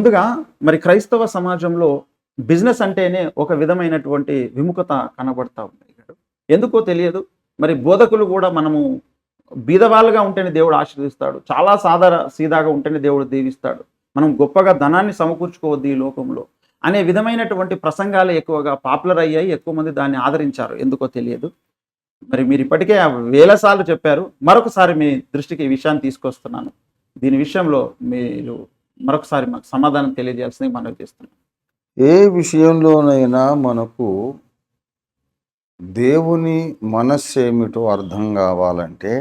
ముందుగా మరి క్రైస్తవ సమాజంలో బిజినెస్ అంటేనే ఒక విధమైనటువంటి విముఖత కనబడతా ఉంది ఎందుకో తెలియదు. మరి బోధకులు కూడా మనము బీదవాళ్ళుగా ఉంటేనే దేవుడు ఆశీర్దిస్తాడు చాలా సాధార సీదాగా ఉంటేనే దేవుడు దీవిస్తాడు. మనం గొప్పగా ధనాన్ని సమకూర్చుకోవద్దు ఈ లోకంలో అనే విధమైనటువంటి ప్రసంగాలు ఎక్కువగా పాపులర్ అయ్యాయి. ఎక్కువ మంది దాన్ని ఆదరించారు. ఎందుకో తెలియదు. మరి మీరు ఇప్పటికే వేల సార్లు చెప్పారు. మరొకసారి మీ దృష్టికి ఈ విషయాన్ని తీసుకొస్తున్నాను. దీని విషయంలో మీరు మరొకసారి మాకు సమాధానం తెలియజేయాల్సింది మనవి చేస్తున్నాను ఏ విషయంలోనైనా మనకు దేవుని మనస్సు ఏమిటో అర్థం కావాలంటే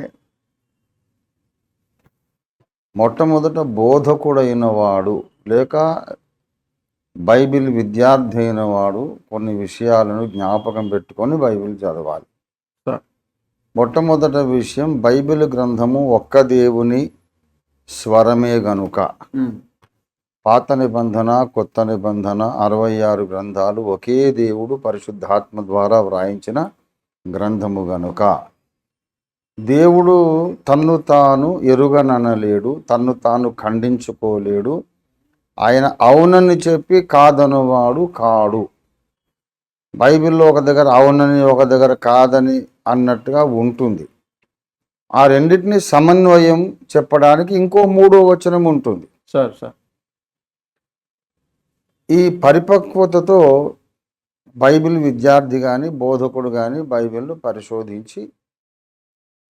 మొట్టమొదట బోధకుడైన వాడు లేక బైబిల్ విద్యార్థి అయిన వాడు కొన్ని విషయాలను జ్ఞాపకం పెట్టుకొని బైబిల్ చదవాలి. మొట్టమొదట విషయం బైబిల్ గ్రంథము ఒక్క దేవుని స్వరమే గనుక. పాత నిబంధన కొత్త నిబంధన అరవై ఆరు గ్రంథాలు ఒకే దేవుడు పరిశుద్ధాత్మ ద్వారా వ్రాయించిన గ్రంథము గనుక. దేవుడు తన్ను తాను ఎరుగననలేడు తన్ను తాను ఖండించుకోలేడు. ఆయన అవునని చెప్పి కాదనువాడు కాడు. బైబిల్లో ఒక దగ్గర అవునని ఒక దగ్గర కాదని అన్నట్టుగా ఉంటుంది. ఆ రెండింటిని సమన్వయం చెప్పడానికి ఇంకో మూడో వచనం ఉంటుంది. Sir sir. ఈ పరిపక్వతతో బైబిల్ విద్యార్థి కానీ బోధకుడు కానీ బైబిల్ను పరిశోధించి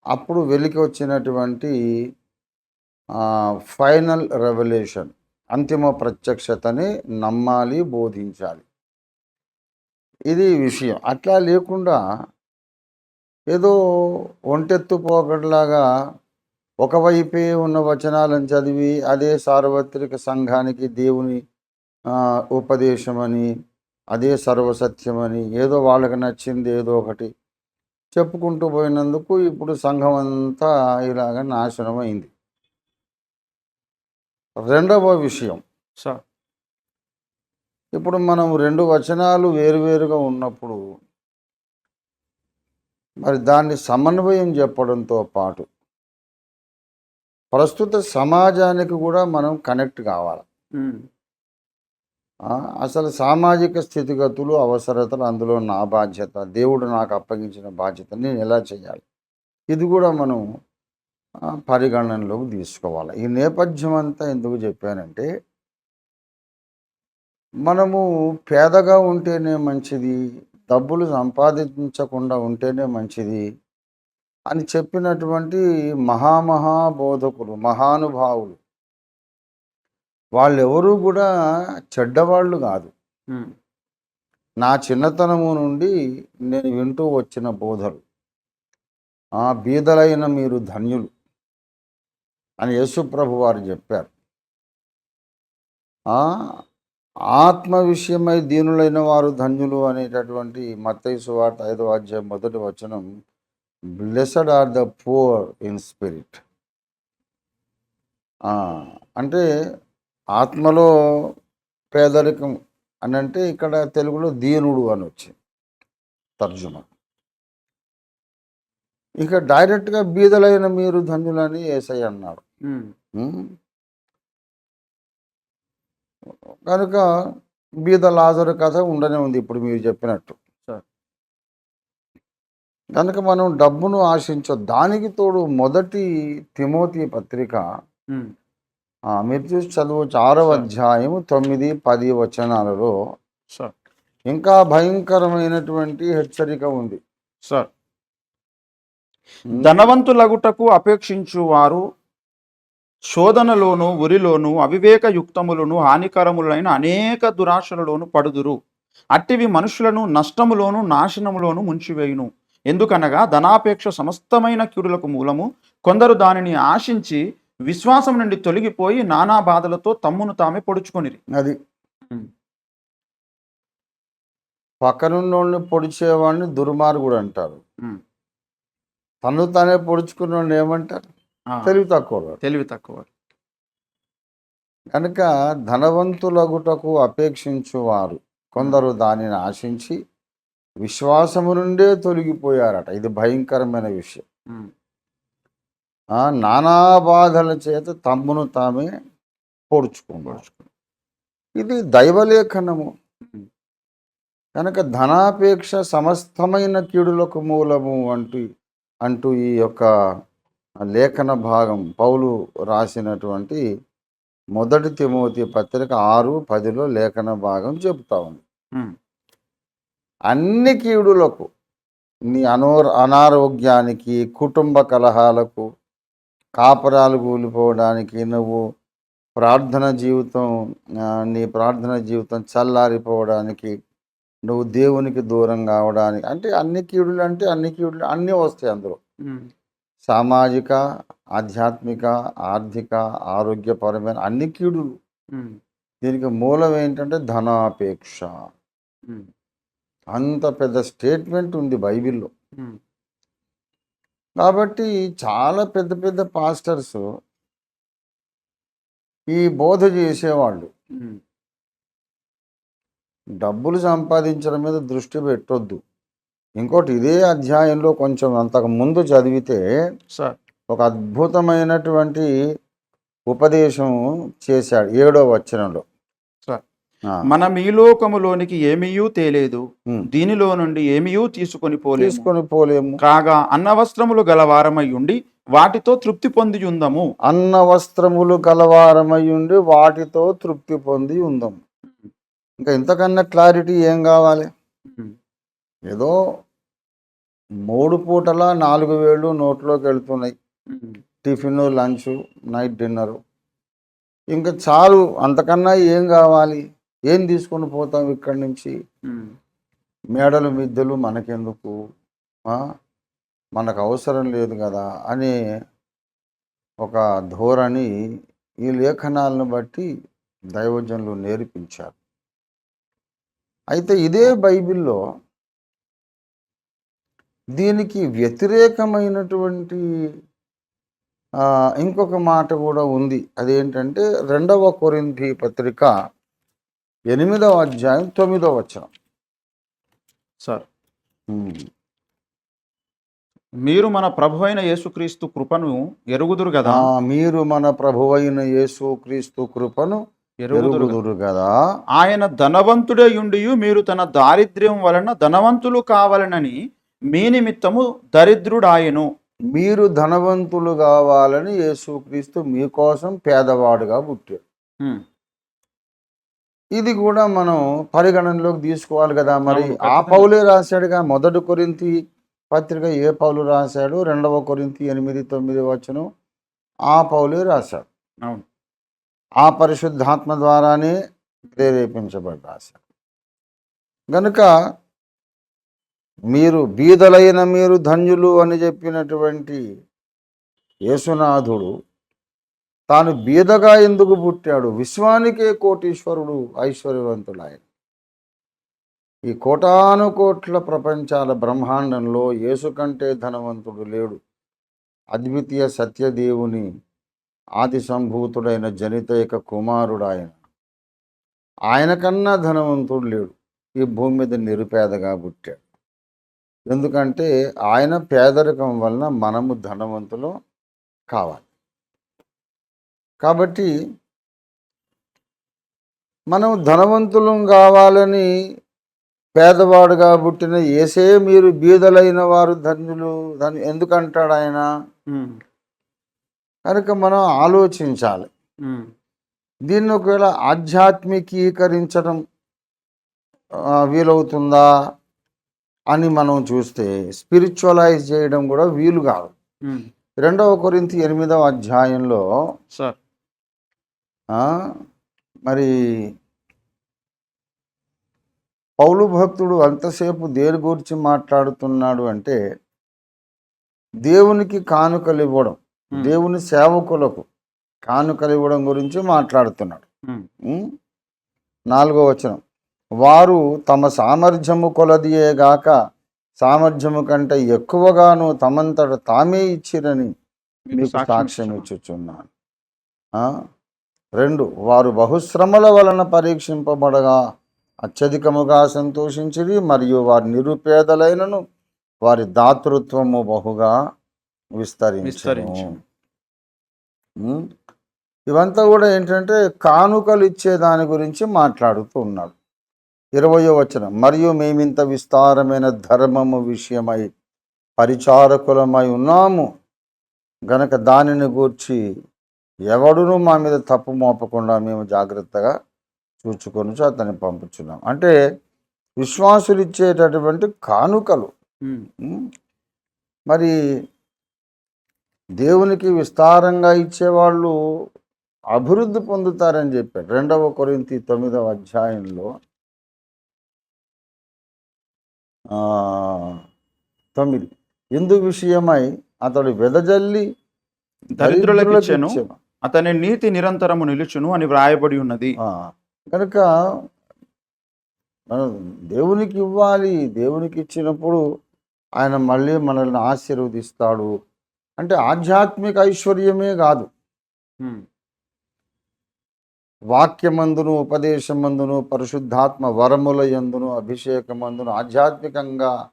అప్పుడు వెలికి వచ్చినటువంటి ఫైనల్ రెవల్యూషన్ అంతిమ ప్రత్యక్షతని నమ్మాలి బోధించాలి. ఇది విషయం. అట్లా లేకుండా ఏదో ఒంటెత్తు పోకట్లాగా ఒకవైపే ఉన్న వచనాలను చదివి అదే సార్వత్రిక సంఘానికి దేవుని ఉపదేశమని అదే సర్వసత్యమని ఏదో వాళ్ళకి నచ్చింది ఏదో ఒకటి చెప్పుకుంటూ పోయినందుకు ఇప్పుడు సంఘం అంతా ఇలాగ నాశనం అయింది. రెండవ విషయం. సార్. ఇప్పుడు మనం రెండు వచనాలు వేరువేరుగా ఉన్నప్పుడు మరి దాన్ని సమన్వయం చెప్పడంతో పాటు ప్రస్తుత సమాజానికి కూడా మనం కనెక్ట్ కావాలి? అసలు సామాజిక స్థితిగతులు అవసరతలు అందులో నా బాధ్యత. దేవుడు నాకు అప్పగించిన బాధ్యత. నేను ఎలా చేయాలి? ఇది కూడా మనం పరిగణనలోకి తీసుకోవాలి. ఈ నేపథ్యం అంతా ఎందుకు చెప్పానంటే మనము పేదగా ఉంటేనే మంచిది డబ్బులు సంపాదించకుండా ఉంటేనే మంచిది అని చెప్పినటువంటి మహామహాబోధకులు బోధకులు మహానుభావులు వాళ్ళెవరూ కూడా చెడ్డవాళ్ళు కాదు. నా చిన్నతనము నుండి నేను వింటూ వచ్చిన బోధలు ఆ బీదలైన మీరు ధన్యులు అని యేసుప్రభు వారు చెప్పారు. ఆత్మ విషయమై దీనులైన వారు ధన్యులు అనేటటువంటి మత్తయి సువార్త ఐదో అధ్యాయం మొదటి వచనం blessed are the poor in spirit అంటే ఆత్మలో పేదరికం అని అంటే ఇక్కడ తెలుగులో దీనుడు అని వచ్చింది తర్జుమా. ఇక డైరెక్ట్గా బీదలైన మీరు ధన్యులని ఏసై అన్నాడు. కనుక బీద లాజరు కథ ఉండనే ఉంది ఇప్పుడు మీరు చెప్పినట్టు. సరే. కనుక మనం డబ్బును ఆశించొద్దు దానికి తోడు మొదటి తిమోతి పత్రిక మీరు చూసి చదవచ్చు ఆరవ. అధ్యాయం తొమ్మిది పది వచనాలలో సార్. ఇంకా భయంకరమైనటువంటి హెచ్చరిక ఉంది. సార్. ధనవంతులగుటకు అపేక్షించు వారు శోధనలోను ఉరిలోను అవివేక యుక్తములను హానికరములైన అనేక దురాశలలోను పడుదురు. అట్టివి మనుషులను నష్టములోను నాశనములోను ముంచివేయును. ఎందుకనగా ధనాపేక్ష సమస్తమైన కీడులకు మూలము. కొందరు దానిని ఆశించి విశ్వాసం నుండి తొలగిపోయి నానా బాధలతో తమ్మును తామే పొడుచుకొనిరి. అది. ఉమ్. పక్కనున్నోళ్ళని పొడిచేవాడిని దుర్మార్గుడు అంటారు. తను తానే పొడుచుకున్నోడిని ఏమంటారు? తెలివి తక్కువ తెలివి తక్కువ కనుక ధనవంతులగుటకు అపేక్షించువారు. కొందరు దానిని ఆశించి విశ్వాసము నుండే తొలగిపోయారట. ఇది భయంకరమైన విషయం. నానా బాధల చేత తమ్మును తామే పొడుచుకున్నారు ఇది దైవలేఖనము. కనుక ధనాపేక్ష సమస్తమైన కీడులకు మూలము అంటూ అంటూ ఈ యొక్క లేఖన భాగం పౌలు రాసినటువంటి మొదటి తిమోతి పత్రిక ఆరు పదిలో లేఖన భాగం చెబుతా ఉంది. అన్ని కీడులకు నీ అనో అనారోగ్యానికి కుటుంబ కలహాలకు కాపరాలు కూలిపోవడానికి నువ్వు ప్రార్థన జీవితం నీ ప్రార్థన జీవితం చల్లారిపోవడానికి నువ్వు దేవునికి దూరం కావడానికి అంటే అన్ని కీడులు అంటే అన్ని కీడులు అన్నీ వస్తాయి అందులో. సామాజిక ఆధ్యాత్మిక ఆర్థిక ఆరోగ్యపరమైన అన్ని కీడులు. దీనికి మూలం ఏంటంటే ధనాపేక్ష. అంత పెద్ద స్టేట్మెంట్ ఉంది బైబిల్లో. కాబట్టి చాలా పెద్ద పెద్ద పాస్టర్స్ ఈ బోధ చేసేవాళ్ళు. డబ్బులు సంపాదించడం మీద దృష్టి పెట్టొద్దు. ఇంకోటి ఇదే అధ్యాయంలో కొంచెం అంతకు ముందు చదివితే సార్. ఒక అద్భుతమైనటువంటి ఉపదేశం చేశాడు ఏడో వచనంలో. మనం ఈ లోకములోనికి ఏమీయూ తేలేదు. దీనిలో నుండి ఏమీయూ తీసుకొని పోలేము. తీసుకొని పోలేము. కాగా అన్నవస్త్రములు గలవారమై ఉండి వాటితో తృప్తి పొంది ఉందము అన్న వస్త్రములు కలవారమై ఉండి వాటితో తృప్తి పొంది ఉందాం ఇంకా ఇంతకన్నా క్లారిటీ ఏం కావాలి. ఏదో మూడు పూటల నాలుగు వేళ్ళు నోట్లోకి వెళ్తున్నాయి. Tiffin lunch night dinner. ఇంకా చాలు అంతకన్నా ఏం కావాలి? ఏం తీసుకొని పోతాం ఇక్కడి నుంచి. మేడలు మిద్దెలు మనకెందుకు? మనకు అవసరం లేదు కదా అనే ఒక ధోరణి ఈ లేఖనాలను బట్టి దైవజనులు నేర్పించారు అయితే ఇదే బైబిల్లో దీనికి వ్యతిరేకమైనటువంటి ఇంకొక మాట కూడా ఉంది అదేంటంటే రెండవ కొరింథీ పత్రిక ఎనిమిదవ అధ్యాయం తొమ్మిదవ వచనం సార్. మీరు మన ప్రభు అయిన యేసుక్రీస్తు కృపను ఎరుగుదురు కదా మీరు మన ప్రభువైన యేసు క్రీస్తు కృపను ఎరుగుదురు కదా. ఆయన ధనవంతుడే ఉండి మీరు తన దారిద్ర్యం వలన ధనవంతులు కావాలనని మీ నిమిత్తము దరిద్రుడాయను మీరు ధనవంతులు కావాలని యేసుక్రీస్తు మీకోసం పేదవాడుగా పుట్టాడు ఉమ్. ఇది కూడా మనం పరిగణనలోకి తీసుకోవాలి కదా మరి. ఆ. పౌలే రాశాడుగా మొదటి కొరింతి పత్రిక ఏ పౌలు రాశాడు? రెండవ కొరింతి ఎనిమిది తొమ్మిది వచనం ఆ పౌలే రాశాడు. అవును. ఆ పరిశుద్ధాత్మ ద్వారానే ప్రేరేపించబడి రాశాడు. గనుక మీరు బీదలైన మీరు ధన్యులు అని చెప్పినటువంటి యేసునాథుడు తాను బీదగా ఎందుకు పుట్టాడు? విశ్వానికే కోటీశ్వరుడు ఐశ్వర్యవంతుడు ఆయన. ఈ కోటాను కోట్ల ప్రపంచాల బ్రహ్మాండంలో యేసు కంటే ధనవంతుడు లేడు. అద్వితీయ సత్యదేవుని ఆది సంభూతుడైన జనితైక కుమారుడు ఆయన. ఆయన కన్నా ధనవంతుడు లేడు. ఈ భూమి మీద నిరుపేదగా పుట్టాడు. ఎందుకంటే ఆయన పేదరికం వలన మనము ధనవంతులు కావాలి. కాబట్టి మనం ధనవంతులం కావాలని పేదవాడుగా పుట్టిన ఏసే మీరు బీదలైన వారు ధన్యులు ధన్యు ఎందుకంటాడు ఆయన. కనుక మనం ఆలోచించాలి. దీన్ని ఒకవేళ ఆధ్యాత్మికీకరించడం వీలవుతుందా అని మనం చూస్తే స్పిరిచువలైజ్ చేయడం కూడా వీలు కాదు. రెండవ కొరింథీ ఎనిమిదవ అధ్యాయంలో సార్ మరి పౌలు భక్తుడు అంతసేపు దేని గురించి మాట్లాడుతున్నాడు అంటే దేవునికి కానుకలు ఇవ్వడం. దేవుని సేవకులకు కానుకలు ఇవ్వడం గురించి మాట్లాడుతున్నాడు? నాలుగో వచనం వారు తమ సామర్థ్యము కొలదియేగాక సామర్థ్యము కంటే ఎక్కువగాను తమంతట తామే ఇచ్చిరని మీకు సాక్ష్యం ఇచ్చుచున్నాను ఆ? రెండు వారు బహుశ్రమల వలన పరీక్షింపబడగా అత్యధికముగా సంతోషించిరి మరియు వారి నిరుపేదలైనను వారి దాతృత్వము బహుగా. ఉం? ఇవంతా కూడా ఏంటంటే కానుకలు ఇచ్చే దాని గురించి మాట్లాడుతూ ఉన్నాడు ఇరవయో వచనం మరియు మేమింత విస్తారమైన ధర్మము విషయమై పరిచారకులమై ఉన్నాము గనక దానిని గూర్చి ఎవడును మా మీద తప్పు మోపకుండా మేము జాగ్రత్తగా చూచుకొని అతన్ని పంపుచున్నాం. అంటే విశ్వాసులు ఇచ్చేటటువంటి కానుకలు మరి దేవునికి విస్తారంగా ఇచ్చేవాళ్ళు అభివృద్ధి పొందుతారని చెప్పాడు. రెండవ కొరింతి తొమ్మిదవ అధ్యాయంలో తొమ్మిది. ఇందు విషయమై అతడు వెదజల్లి దరిద్రులకు. అతని నీతి నిరంతరము నిలుచును అని వ్రాయబడి ఉన్నది. ఆ, కనుక మనం దేవునికి ఇవ్వాలి దేవునికి ఇచ్చినప్పుడు ఆయన మళ్ళీ మనల్ని ఆశీర్వదిస్తాడు. అంటే ఆధ్యాత్మిక ఐశ్వర్యమే కాదు. వాక్యమందును ఉపదేశమందును పరిశుద్ధాత్మ వరముల యందును అభిషేకమందును ఆధ్యాత్మికంగా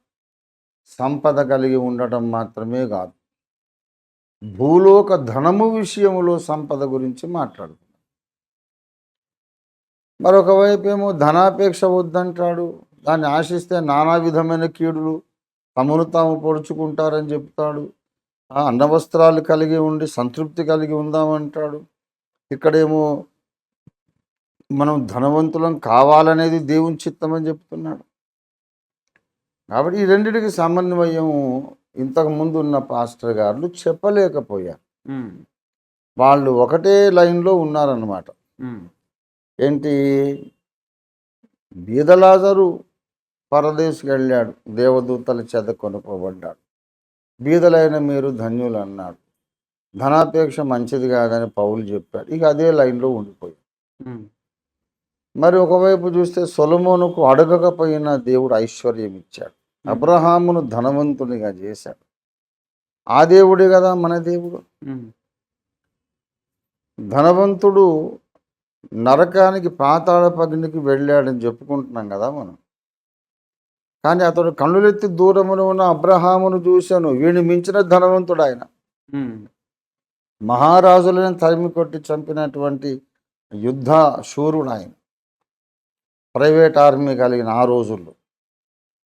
సంపద కలిగి ఉండటం మాత్రమే కాదు. భూలోక ధనము విషయములో సంపద గురించి మాట్లాడుతున్నాం మరొక వైపు ఏమో ధనాపేక్ష వద్దంటాడు. దాన్ని ఆశిస్తే నానా విధమైన కీడులు తమను తాము పొడుచుకుంటారని చెప్తాడు. ఆ అన్నవస్త్రాలు కలిగి ఉండి సంతృప్తి కలిగి ఉందామంటాడు. ఇక్కడేమో మనం ధనవంతులం కావాలనేది దేవుని చిత్తమని చెప్తున్నాడు. కాబట్టి ఈ రెండింటికి సమన్వయం ఇంతకు ముందు ఉన్న పాస్టర్ గారు చెప్పలేకపోయారు. వాళ్ళు ఒకటే లైన్లో ఉన్నారన్నమాట. ఏంటి? బీదలాజరు పరదేశికి వెళ్ళాడు దేవదూతల చేత కొనుక్కోబడ్డాడు. బీదలైన మీరు ధన్యులు అన్నాడు. ధనాపేక్ష మంచిది కాదని పౌలు చెప్పాడు. ఇక అదే లైన్లో ఉండిపోయాడు మరి ఒకవైపు చూస్తే సొలమోనుకు అడగకపోయినా దేవుడు ఐశ్వర్యం ఇచ్చాడు అబ్రహామును ధనవంతునిగా చేశాడు. ఆ దేవుడే కదా మన దేవుడు. ధనవంతుడు నరకానికి పాతాళ పగినికి వెళ్ళాడని చెప్పుకుంటున్నాం కదా మనం. కానీ అతడు కన్నులెత్తి దూరమున ఉన్న అబ్రహామును చూశాను. వీడిని మించిన ధనవంతుడు ఆయన. మహారాజులను తరిమి కొట్టి చంపినటువంటి యుద్ధ శూరుడు ఆయన. ప్రైవేట్ ఆర్మీ కలిగిన ఆ రోజుల్లో.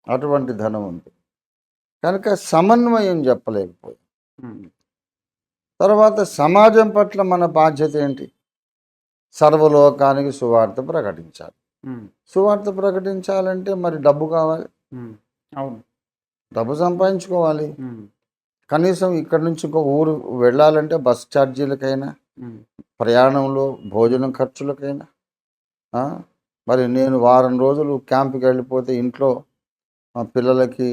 అటువంటి ధనవంతుడు కనుక సమన్వయం చెప్పలేకపోయాం. తర్వాత సమాజం పట్ల మన బాధ్యత ఏంటి? సర్వలోకానికి సువార్త ప్రకటించాలి. సువార్త ప్రకటించాలంటే మరి డబ్బు కావాలి. అవును. డబ్బు సంపాదించుకోవాలి. కనీసం ఇక్కడ నుంచి ఇంకో ఊరు వెళ్ళాలంటే బస్ ఛార్జీలకైనా ప్రయాణంలో భోజనం ఖర్చులకైనా? మరి నేను వారం రోజులు క్యాంప్కి వెళ్ళిపోతే ఇంట్లో మా పిల్లలకి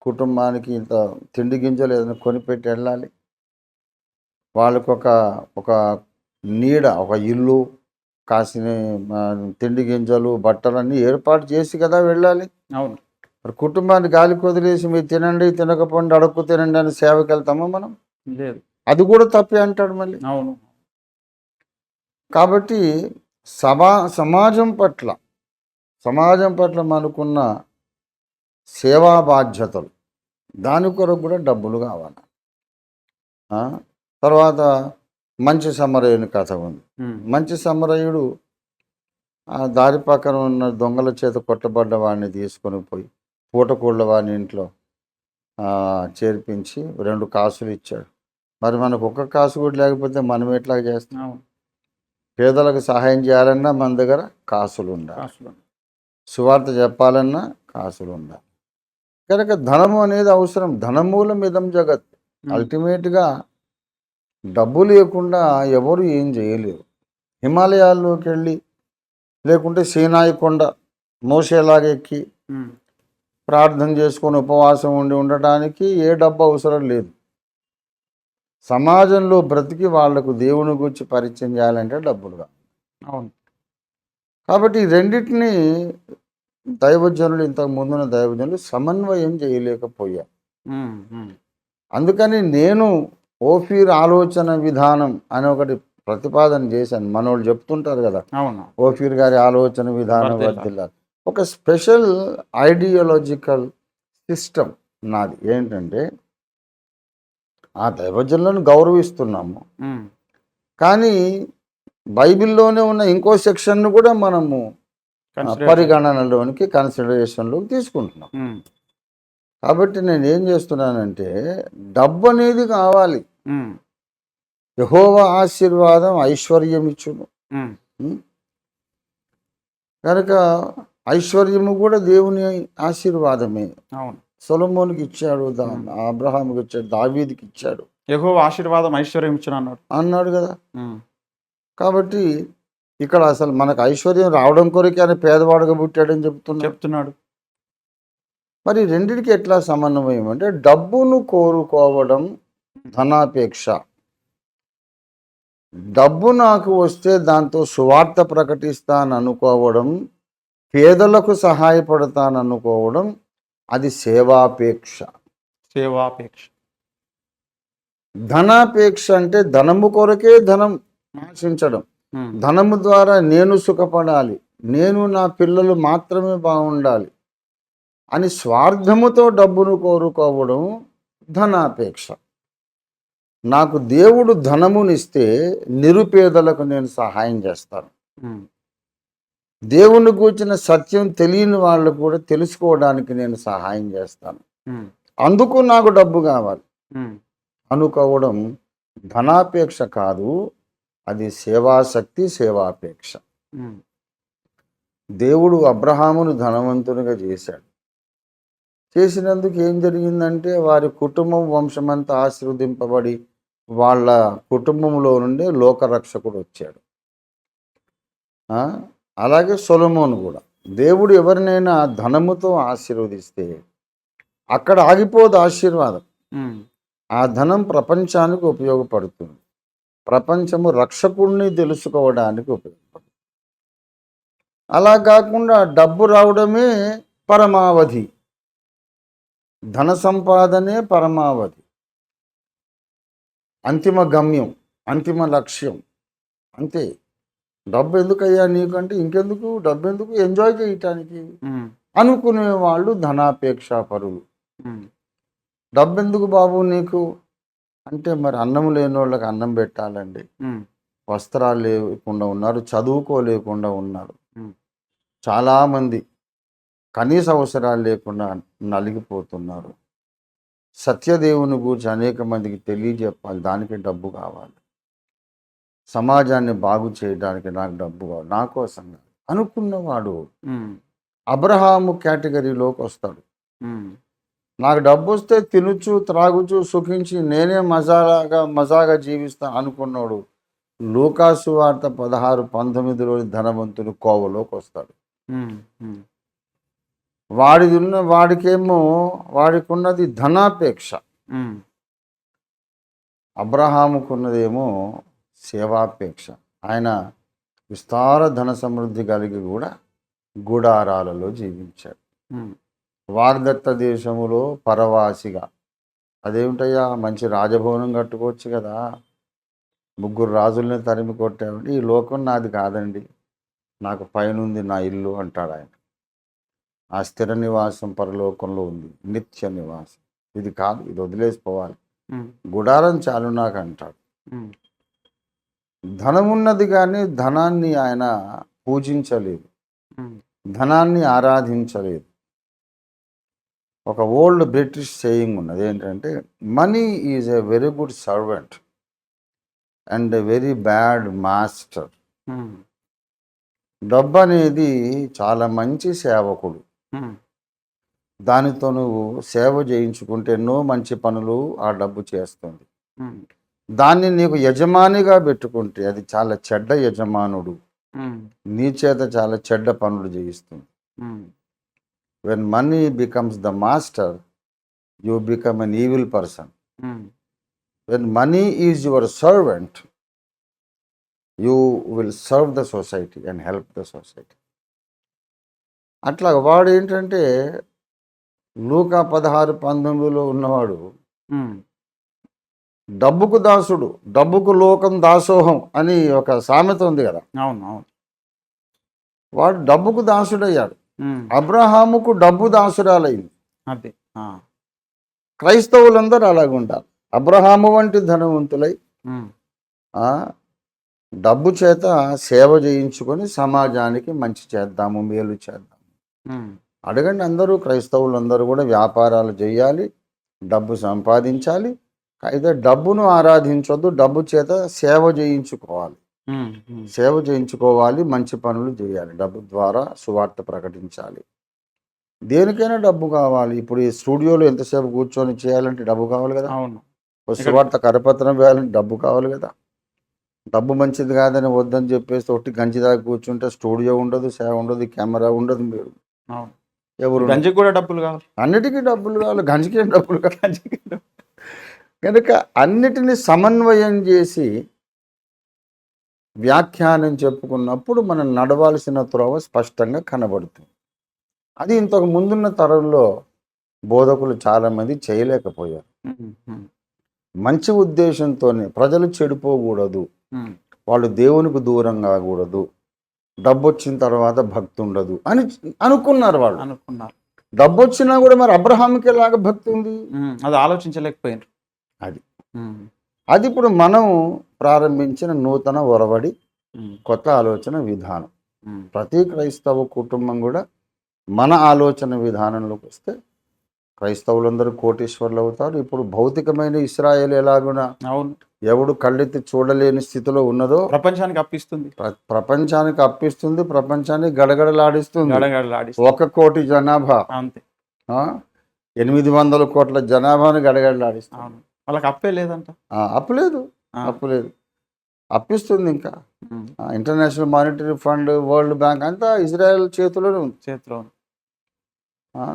కుటుంబానికి ఇంత తిండి గింజలు ఏదైనా కొనిపెట్టి వెళ్ళాలి. వాళ్ళకు ఒక ఒక నీడ ఒక ఇల్లు కాసిన తిండి గింజలు బట్టలన్నీ ఏర్పాటు చేసి కదా వెళ్ళాలి. అవును. మరి కుటుంబాన్ని గాలికి వదిలేసి మీరు తినండి తినకపోండి అడుక్కు తినండి అని సేవకి వెళ్తామా మనం? లేదు. అది కూడా తప్పే అంటాడు మళ్ళీ. అవును. కాబట్టి సభా సమాజం పట్ల సమాజం పట్ల మనకున్న సేవా బాధ్యతలు. దాని కొరకు కూడా డబ్బులు కావాలి? తర్వాత మంచి సమరయుని కథ ఉంది. మంచి సమరయుడు ఆ దారి పక్కన ఉన్న దొంగల చేత కొట్టబడ్డ వాడిని తీసుకొని పోయి పూటకూళ్ళ వాడిని ఇంట్లో చేర్పించి రెండు కాసులు ఇచ్చాడు. మరి మనకు ఒక్క కాసు కూడా లేకపోతే మనం ఎట్లా చేస్తాం? అవును. పేదలకు సహాయం చేయాలన్నా మన దగ్గర కాసులు ఉండాలి. సువార్త చెప్పాలన్నా కాసులు ఉండాలి. కనుక ధనము అనేది అవసరం. ధనమూలం ఇదం జగత్. అల్టిమేట్గా డబ్బు లేకుండా ఎవరు ఏం చేయలేరు. హిమాలయాల్లోకి వెళ్ళి లేకుంటే సీనాయి కొండ మోసేలాగా ఎక్కి ప్రార్థన చేసుకొని ఉపవాసం ఉండి ఉండటానికి ఏ డబ్బు అవసరం లేదు. సమాజంలో బ్రతికి వాళ్ళకు దేవుని గురించి పరిచయం చేయాలంటే డబ్బులు కావాలి. అవును. కాబట్టి రెండింటిని దైవజనులు ఇంతకు ముందున్న దైవజనులు సమన్వయం ఉమ్, అందుకని నేను ఓఫీర్ ఆలోచన విధానం అని ఒకటి ప్రతిపాదన చేశాను. మనోళ్ళు చెప్తుంటారు కదా ఓఫీర్ గారి ఆలోచన విధానం. వర్ధిల్లాలి ఒక స్పెషల్ ఐడియాలజికల్ సిస్టమ్ నాది. ఏంటంటే ఆ దైవజనులను గౌరవిస్తున్నాము. కానీ బైబిల్లోనే ఉన్న ఇంకో సెక్షన్ను కూడా మనము పరిగణనలోనికి కన్సిడరేషన్లోకి తీసుకుంటున్నాం. కాబట్టి నేను ఏం చేస్తున్నానంటే డబ్బు అనేది కావాలి యహోవ ఆశీర్వాదం ఐశ్వర్యం ఇచ్చును కనుక ఐశ్వర్యము కూడా దేవుని ఆశీర్వాదమే. సొలమోనికి ఇచ్చాడు దా అబ్రహాముకి ఇచ్చాడు దావీదికి ఇచ్చాడు. యహో ఆశీర్వాదం ఐశ్వర్యం ఇచ్చిన అన్నాడు. అన్నాడు కదా. కాబట్టి ఇక్కడ అసలు మనకు ఐశ్వర్యం రావడం కొరకే ఆయన పేదవాడుగా పుట్టాడని చెప్తున్నాడు. చెప్తున్నాడు. మరి రెండిటికి ఎట్లా సమన్వయం అంటే డబ్బును కోరుకోవడం ధనాపేక్ష. డబ్బు నాకు వస్తే దాంతో సువార్త ప్రకటిస్తాను అనుకోవడం పేదలకు సహాయపడతాను అనుకోవడం అది సేవాపేక్ష. సేవాపేక్ష. ధనాపేక్ష అంటే ధనము కొరకే ధనం ఆశించడం. ధనము ద్వారా నేను సుఖపడాలి నేను నా పిల్లలు మాత్రమే బాగుండాలి అని స్వార్థముతో డబ్బును కోరుకోవడం ధనాపేక్ష. నాకు దేవుడు ధనమునిస్తే నిరుపేదలకు నేను సహాయం చేస్తాను. దేవుని కూర్చిన సత్యం తెలియని వాళ్ళు కూడా తెలుసుకోవడానికి నేను సహాయం చేస్తాను. అందుకు నాకు డబ్బు కావాలి. అనుకోవడం ధనాపేక్ష కాదు అది సేవాశక్తి సేవాపేక్ష. దేవుడు అబ్రహామును ధనవంతునిగా చేశాడు. చేసినందుకు ఏం జరిగిందంటే వారి కుటుంబం వంశమంతా ఆశీర్వదింపబడి వాళ్ళ కుటుంబంలో నుండే లోకరక్షకుడు వచ్చాడు? అలాగే సొలమోను కూడా. దేవుడు ఎవరినైనా ధనముతో ఆశీర్వదిస్తే అక్కడ ఆగిపోదు ఆశీర్వాదం. ఆ ధనం ప్రపంచానికి ఉపయోగపడుతుంది. ప్రపంచము రక్షకుడిని తెలుసుకోవడానికి ఉపయోగపడుతుంది. అలా కాకుండా డబ్బు రావడమే పరమావధి. ధన సంపాదనే పరమావధి. అంతిమ గమ్యం అంతిమ లక్ష్యం. అంతే. డబ్బు ఎందుకయ్యా నీకంటే ఇంకెందుకు? డబ్బు ఎందుకు? ఎంజాయ్ చేయటానికి. అనుకునే వాళ్ళు ధనాపేక్ష పరులు. ఉమ్, డబ్బు ఎందుకు బాబు నీకు? అంటే మరి అన్నం లేని వాళ్ళకి అన్నం పెట్టాలండి. వస్త్రాలు లేకుండా ఉన్నారు చదువుకోలేకుండా ఉన్నారు. చాలామంది కనీస అవసరాలు లేకుండా నలిగిపోతున్నారు. సత్యదేవుని గురించి అనేక మందికి తెలియజెప్పాలి. దానికి డబ్బు కావాలి. సమాజాన్ని బాగు చేయడానికి నాకు డబ్బు కావాలి. నా కోసం. అనుకున్నవాడు అబ్రహాము కేటగిరీలోకి వస్తాడు. నాకు డబ్బు వస్తే తినుచు త్రాగుచు సుఖించి నేనే మజాగా మజాగా జీవిస్తాను అనుకున్నాడు. లూకాసు వార్త పదహారు పంతొమ్మిదిలోని ధనవంతుడు కోవలోకి వస్తాడు. వాడిది ఉన్న వాడికేమో వాడికి ఉన్నది ధనాపేక్ష అబ్రహాముకున్నదేమో సేవాపేక్ష. ఆయన విస్తార ధన సమృద్ధి కలిగి కూడా గుడారాలలో జీవించాడు. వాగ్దత్త దేశములో పరవాసిగా. అదేమిటయ్యా? మంచి రాజభవనం కట్టుకోవచ్చు కదా. ముగ్గురు రాజుల్ని తరిమి కొట్టామంటే ఈ లోకం నాది కాదండి. నాకు పైనుంది నా ఇల్లు అంటాడు ఆయన. ఆ స్థిర నివాసం పరలోకంలో ఉంది. నిత్య నివాసం. ఇది కాదు ఇది వదిలేసిపోవాలి. గుడారం చాలు నాకు అంటాడు. ధనమున్నది కానీ ధనాన్ని ఆయన పూజించలేదు. ధనాన్ని ఆరాధించలేదు. ఒక ఓల్డ్ బ్రిటిష్ సేయింగ్ ఉన్నది. ఏంటంటే money is a very good servant and a very bad master డబ్బు అనేది చాలా మంచి సేవకుడు. దానితో నువ్వు సేవ చేయించుకుంటే ఎన్నో మంచి పనులు ఆ డబ్బు చేస్తుంది. దాన్ని నీకు యజమానిగా పెట్టుకుంటే అది చాలా చెడ్డ యజమానుడు. నీ చేత చాలా చెడ్డ పనులు చేయిస్తుంది. When money becomes the master you become an evil person when money is your servant you will serve the society and help the society అట్లా వాడు ఏంటంటే లూకా పదహారు పంతొమ్మిదిలో ఉన్నవాడు ఉమ్, డబ్బుకు దాసుడు డబ్బుకు లోకం దాసోహం అని ఒక సామెత ఉంది కదా. అవును అవును. వాడు డబ్బుకు దాసుడయ్యాడు. అబ్రహాముకు డబ్బు దాసురాలైంది. అది క్రైస్తవులందరూ అలాగుంటారు అబ్రహాము వంటి ధనవంతులై డబ్బు చేత సేవ చేయించుకొని సమాజానికి మంచి చేద్దాము మేలు చేద్దాము. అడగండి అందరూ క్రైస్తవులు అందరూ కూడా వ్యాపారాలు చేయాలి డబ్బు సంపాదించాలి అయితే డబ్బును ఆరాధించొద్దు డబ్బు చేత సేవ చేయించుకోవాలి. సేవ చేయించుకోవాలి మంచి పనులు చేయాలి. డబ్బు ద్వారా సువార్త ప్రకటించాలి. దేనికైనా డబ్బు కావాలి. ఇప్పుడు ఈ స్టూడియోలో ఎంతసేపు కూర్చొని చేయాలంటే డబ్బు కావాలి కదా. అవును. సువార్త కరపత్రం వేయాలంటే డబ్బు కావాలి కదా. డబ్బు మంచిది కాదని వద్దని చెప్పేసి ఒట్టి గంజి దాకా కూర్చుంటే స్టూడియో ఉండదు సేవ ఉండదు కెమెరా ఉండదు మీరు. ఎవరు గంజికి కూడా డబ్బులు కావాలి. అన్నిటికీ డబ్బులు కావాలి గంజికి డబ్బులు కావాలి. కనుక అన్నిటిని సమన్వయం చేసి వ్యాఖ్యానం చెప్పుకున్నప్పుడు మనం నడవాల్సిన త్రోవ స్పష్టంగా కనబడుతుంది. అది ఇంతకు ముందున్న తరంలో బోధకులు చాలామంది చేయలేకపోయారు. మంచి ఉద్దేశంతోనే ప్రజలు చెడిపోకూడదు. వాళ్ళు దేవునికి దూరం కాకూడదు డబ్బు వచ్చిన తర్వాత భక్తి ఉండదు అని అనుకున్నారు వాళ్ళు. అనుకున్నారు. డబ్బు వచ్చినా కూడా మరి అబ్రహాంకి ఎలాగ భక్తి ఉంది? అది ఆలోచించలేకపోయినారు అది. అది ఇప్పుడు మనం ప్రారంభించిన నూతన ఒరవడి కొత్త ఆలోచన విధానం. ప్రతి క్రైస్తవ కుటుంబం కూడా మన ఆలోచన విధానంలోకి వస్తే క్రైస్తవులందరూ కోటీశ్వర్లు అవుతారు. ఇప్పుడు భౌతికమైన ఇస్రాయేల్ ఎలాగున? అవును. ఎవడు కళ్ళెత్తి చూడలేని స్థితిలో ఉన్నదో ప్రపంచానికి అప్పిస్తుంది. ప్ర- ప్రపంచానికి అప్పిస్తుంది ప్రపంచాన్ని గడగడలాడిస్తుంది. గడగడలాడి ఒక కోటి జనాభా. అంతే? ఎనిమిది వందల కోట్ల జనాభాను గడగడలాడిస్తుంది. వాళ్ళకి అప్పే లేదంట. ఆ, అప్పు లేదు. అప్పిస్తుంది ఇంకా. International monetary fund world bank అంతా ఇజ్రాయెల్ చేతిలోనే ఉంది. చేతిలో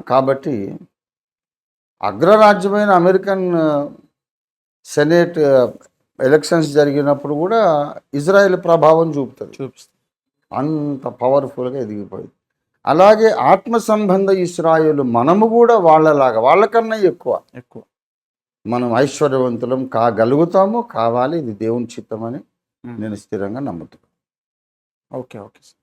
కాబట్టి అగ్రరాజ్యమైన అమెరికన్ సెనేట్ ఎలక్షన్స్ జరిగినప్పుడు కూడా ఇజ్రాయెల్ ప్రభావం చూపుతుంది. చూపిస్తుంది. అంత పవర్ఫుల్గా ఎదిగిపోయింది. అలాగే ఆత్మ సంబంధ ఇస్రాయేలు మనము కూడా వాళ్ళలాగా వాళ్ళకన్నా ఎక్కువ. ఎక్కువ. మనం ఐశ్వర్యవంతులం కాగలుగుతాము కావాలి ఇది దేవుని చిత్తమని ఉమ్, నేను స్థిరంగా నమ్ముతున్నాను. Okay okay sir.